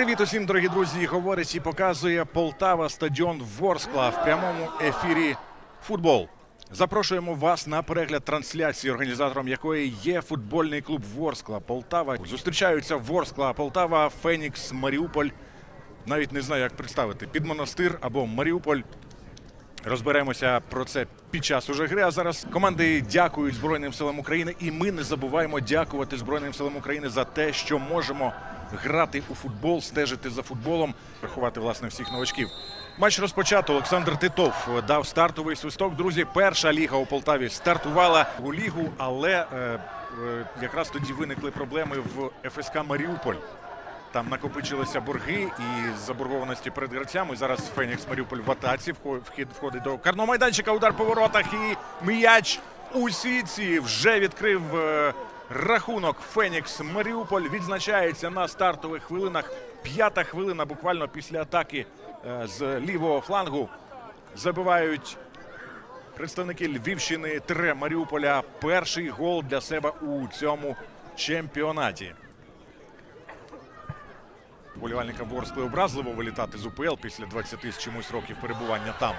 Привіт усім, дорогі друзі! Говорить і показує Полтава стадіон Ворскла в прямому ефірі футбол. Запрошуємо вас на перегляд трансляції, організатором якої є футбольний клуб Ворскла Полтава. Зустрічаються Ворскла, Полтава, Фенікс, Маріуполь. Навіть не знаю, як представити під монастир або Маріуполь. Розберемося про це під час уже гри. А зараз команди дякують Збройним силам України, і ми не забуваємо дякувати Збройним силам України за те, що можемо грати у футбол, стежити за футболом, рахувати власне всіх новачків. Матч розпочато. Олександр Титов дав стартовий свисток. Друзі, перша ліга у Полтаві стартувала у лігу, але е, е, якраз тоді виникли проблеми в ФСК Маріуполь. Там накопичилися борги і заборгованості перед гравцями. Зараз Фенікс Маріуполь в атаці вхід входить до карного майданчика. Удар по воротах і м'яч у сітці вже відкрив е, рахунок. Фенікс Маріуполь відзначається на стартових хвилинах. П'ята хвилина буквально після атаки е, з лівого флангу. Забивають представники Львівщини Тре Маріуполя. Перший гол для себе у цьому чемпіонаті. Вболівальникам Ворскли образливо вилітати з УПЛ після 20 з чимось років перебування там.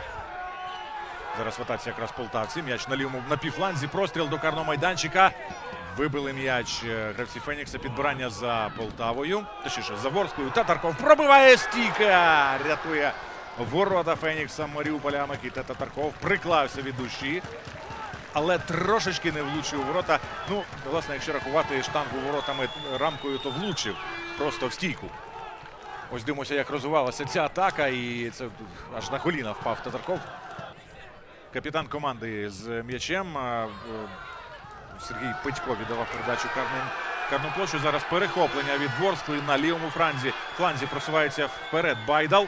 Зараз в якраз полтавці. М'яч на лівому на півфланзі. Простріл до карного майданчика. Вибили м'яч е, гравці Фенікса. Підбирання за Полтавою. Точніше, за Ворсклою. Татарков пробиває стійка. Рятує ворота Фенікса Маріуполя. Микита Татарков приклався від душі. Але трошечки не влучив у ворота. Ну, власне, якщо рахувати штангу воротами рамкою, то влучив просто в стійку. Ось дивимося, як розвивалася ця атака, і це аж на коліна впав Татарков. Капітан команди з м'ячем. е, Сергій Петько віддавав передачу карним. Карну площу. Зараз перехоплення від Ворскли на лівому фланзі. Фланзі просувається вперед Байдал.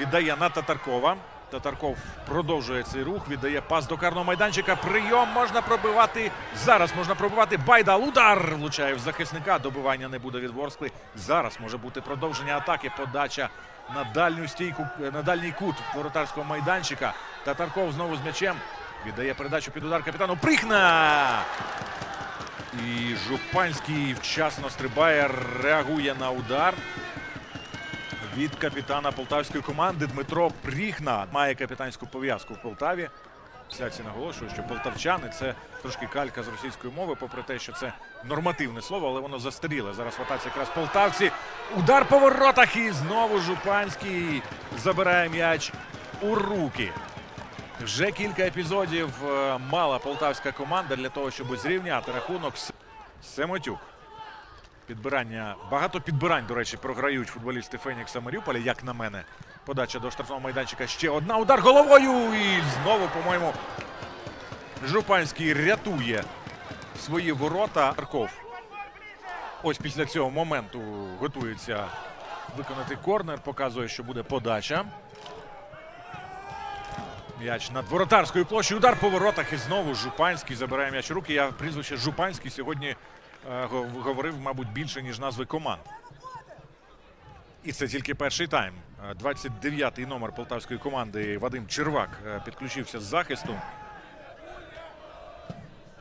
Віддає на Татаркова. Татарков продовжує цей рух. Віддає пас до карного майданчика. Прийом можна пробивати. Зараз можна пробивати. Байдал. Удар влучає в захисника. Добивання не буде від Ворскли. Зараз може бути продовження атаки. Подача на дальню стійку, на дальній кут воротарського майданчика. Татарков знову з м'ячем. Віддає передачу під удар капітану. Прихна! І Жупанський вчасно стрибає, реагує на удар від капітана полтавської команди Дмитро Пріхна. Має капітанську пов'язку в Полтаві. Сяці наголошує, що полтавчани це трошки калька з російської мови, попри те, що це нормативне слово, але воно застаріле. Зараз в якраз полтавці. Удар по воротах і знову Жупанський забирає м'яч у руки. Вже кілька епізодів е, мала полтавська команда для того, щоб зрівняти рахунок. Семотюк. Підбирання. Багато підбирань, до речі, програють футболісти Фенікса Маріуполя, як на мене. Подача до штрафного майданчика. Ще одна. Удар головою. І знову, по-моєму, Жупанський рятує свої ворота. Арков. Ось після цього моменту готується виконати корнер. Показує, що буде подача. М'яч над воротарською площею. Удар по воротах. І знову Жупанський забирає м'яч руки. Я прізвище Жупанський сьогодні го- говорив, мабуть, більше, ніж назви команд. І це тільки перший тайм. Е, 29-й номер полтавської команди Вадим Червак е, підключився з захисту.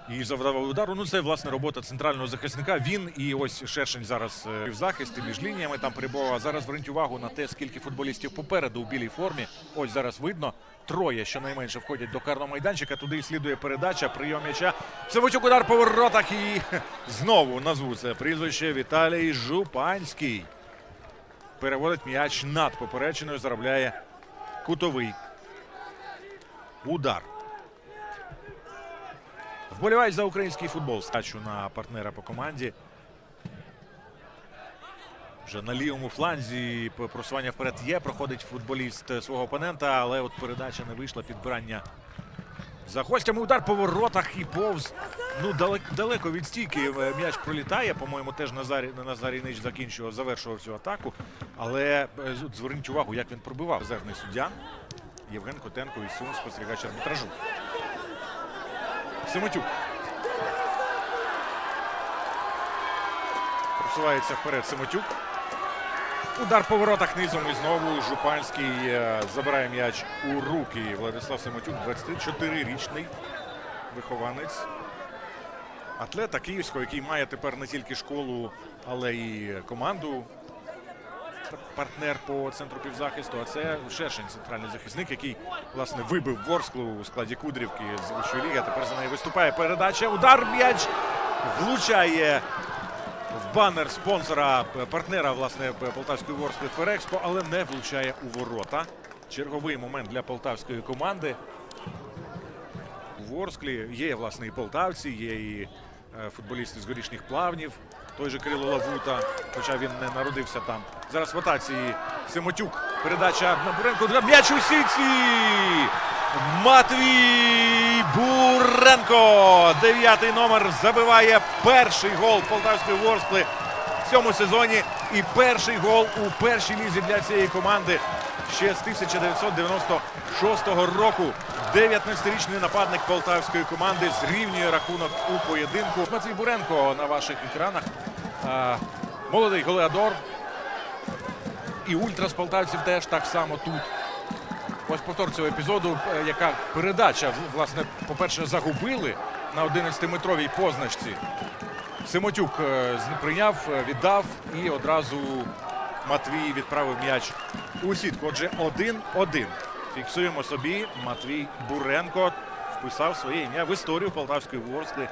І завдавав удару. Ну, це власне робота центрального захисника. Він і ось Шершень зараз е, в захисті між лініями там перебував. Зараз зверніть увагу на те, скільки футболістів попереду у білій формі. Ось зараз видно. Троє щонайменше входять до карного майданчика. Туди слідує передача, прийом м'яча. Савочук удар по воротах і знову назву це прізвище Віталій Жупанський. Переводить м'яч над поперечиною, заробляє кутовий удар. Вболівають за український футбол. Стачу на партнера по команді. Вже на лівому фланзі просування вперед є. Проходить футболіст свого опонента, але от передача не вийшла. Підбирання за гостями. Удар по воротах і повз Ну, далеко, від стійки е, м'яч пролітає. По-моєму, теж Назарій, Назарій Нич закінчував, завершував цю атаку. Але е, зверніть увагу, як він пробивав. Резервний суддя Євген Котенко і Сум, спостерігач арбітражу. Симотюк. Просувається вперед Симотюк. Удар по воротах низом і знову Жупанський е, забирає м'яч у руки. Владислав Симотюк, 24-річний вихованець атлета київського, який має тепер не тільки школу, але і команду. Партнер по центру півзахисту, а це Шершень, центральний захисник, який власне вибив Ворсклу у складі Кудрівки з вищої ліги. а Тепер за нею виступає передача. Удар м'яч влучає в банер спонсора партнера власне полтавської Ворскли Ферекспо, але не влучає у ворота. Черговий момент для полтавської команди. У Ворсклі є власне і полтавці, є і е, футболісти з горішніх плавнів. Той же Кирило Лавута, хоча він не народився там. Зараз в атаці Симотюк. Передача на Буренко. М'яч у сітці! Матвій Буренко. Дев'ятий номер забиває перший гол полтавської Ворскли в цьому сезоні. І перший гол у першій лізі для цієї команди ще з 1996 року. 19-річний нападник полтавської команди зрівнює рахунок у поєдинку. Матвій Буренко на ваших екранах. Молодий голеадор. І ультра полтавців теж так само тут. Ось повтор цього епізоду, е, яка передача, власне, по-перше, загубили на 11-метровій позначці. Симотюк е, прийняв, е, віддав і одразу Матвій відправив м'яч у сітку. Отже, 1-1. Фіксуємо собі. Матвій Буренко вписав своє ім'я в історію полтавської Ворскли.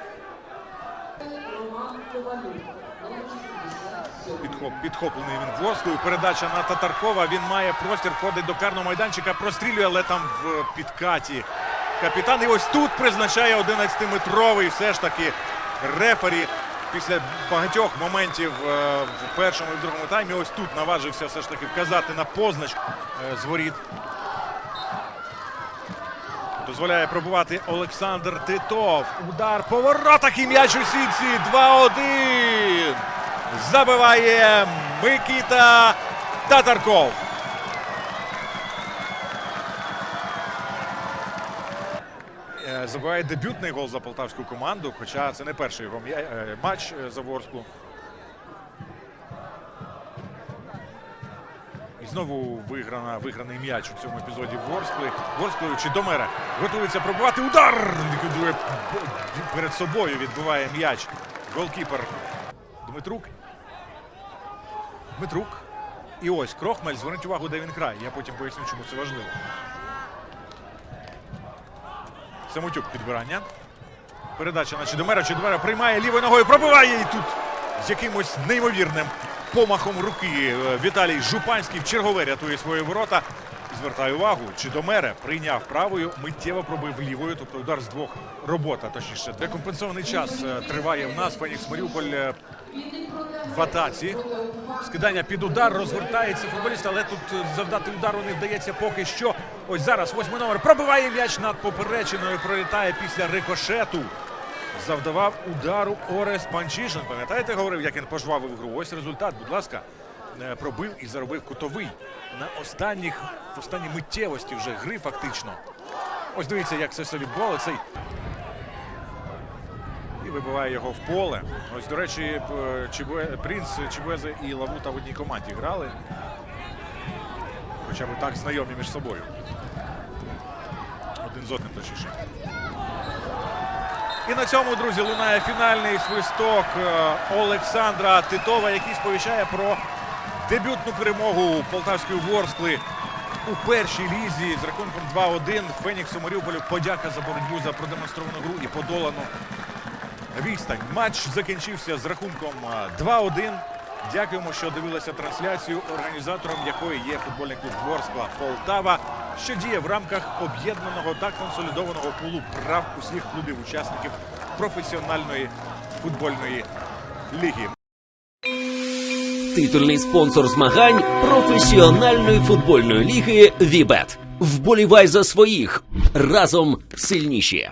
Підхоп, підхоплений він Ворсклою. Передача на Татаркова. Він має простір, входить до карного майданчика, прострілює, але там в підкаті капітан. І ось тут призначає 11-метровий все ж таки рефері. Після багатьох моментів е, в першому і другому таймі. Ось тут наважився все ж таки вказати на позначку е, з воріт. Дозволяє пробувати Олександр Титов. Удар по воротах і м'яч у сітці. 2-1. Забиває Микіта Татарков. Е, Забиває дебютний гол за полтавську команду, хоча це не перший його е, матч е, за Ворсклу. І знову виграна, виграний м'яч у цьому епізоді Ворскли. Ворсклою чи Домера готується пробувати удар. Перед собою відбиває м'яч. Голкіпер Дмитрук. Дмитрук. І ось Крохмаль. Зверніть увагу, де він грає. Я потім поясню, чому це важливо. Самотюк підбирання. Передача на Чудомера. Чудомера приймає лівою ногою, пробиває і тут якимось неймовірним помахом руки е, Віталій Жупанський в чергове рятує свої ворота. Звертаю увагу, Чудомере прийняв правою, миттєво пробив лівою, тобто удар з двох робота. Точніше, декомпенсований час е, триває в нас. Фенікс Маріуполь е, в атаці. Скидання під удар, розвертається футболіст, але тут завдати удару не вдається поки що. Ось зараз восьмий номер пробиває м'яч над поперечиною, пролітає після рикошету. Завдавав удару Орес Панчишин. Пам'ятаєте, говорив, як він пожвавив гру? Ось результат, будь ласка, Е, пробив і заробив кутовий на останніх, в останній миттєвості вже гри фактично. Ось дивіться, як це все відбувалося. Цей і вибиває його в поле. Ось, до речі, п- Чебуе, Принц Чебуезе і Лавута в одній команді грали. Хоча б так знайомі між собою. Один з одним точніше. І на цьому, друзі, лунає фінальний свисток е, Олександра Титова, який сповіщає про дебютну перемогу полтавської Ворскли у першій лізі з рахунком 2-1. Феніксу Маріуполю подяка за боротьбу за продемонстровану гру і подолану відстань. Матч закінчився з рахунком а, 2-1. Дякуємо, що дивилися трансляцію, організатором якої є футбольний клуб Ворскла Полтава, що діє в рамках об'єднаного та консолідованого пулу прав усіх клубів-учасників професіональної футбольної ліги. Титульний спонсор змагань професіональної футбольної ліги Вібет. Вболівай за своїх разом сильніші.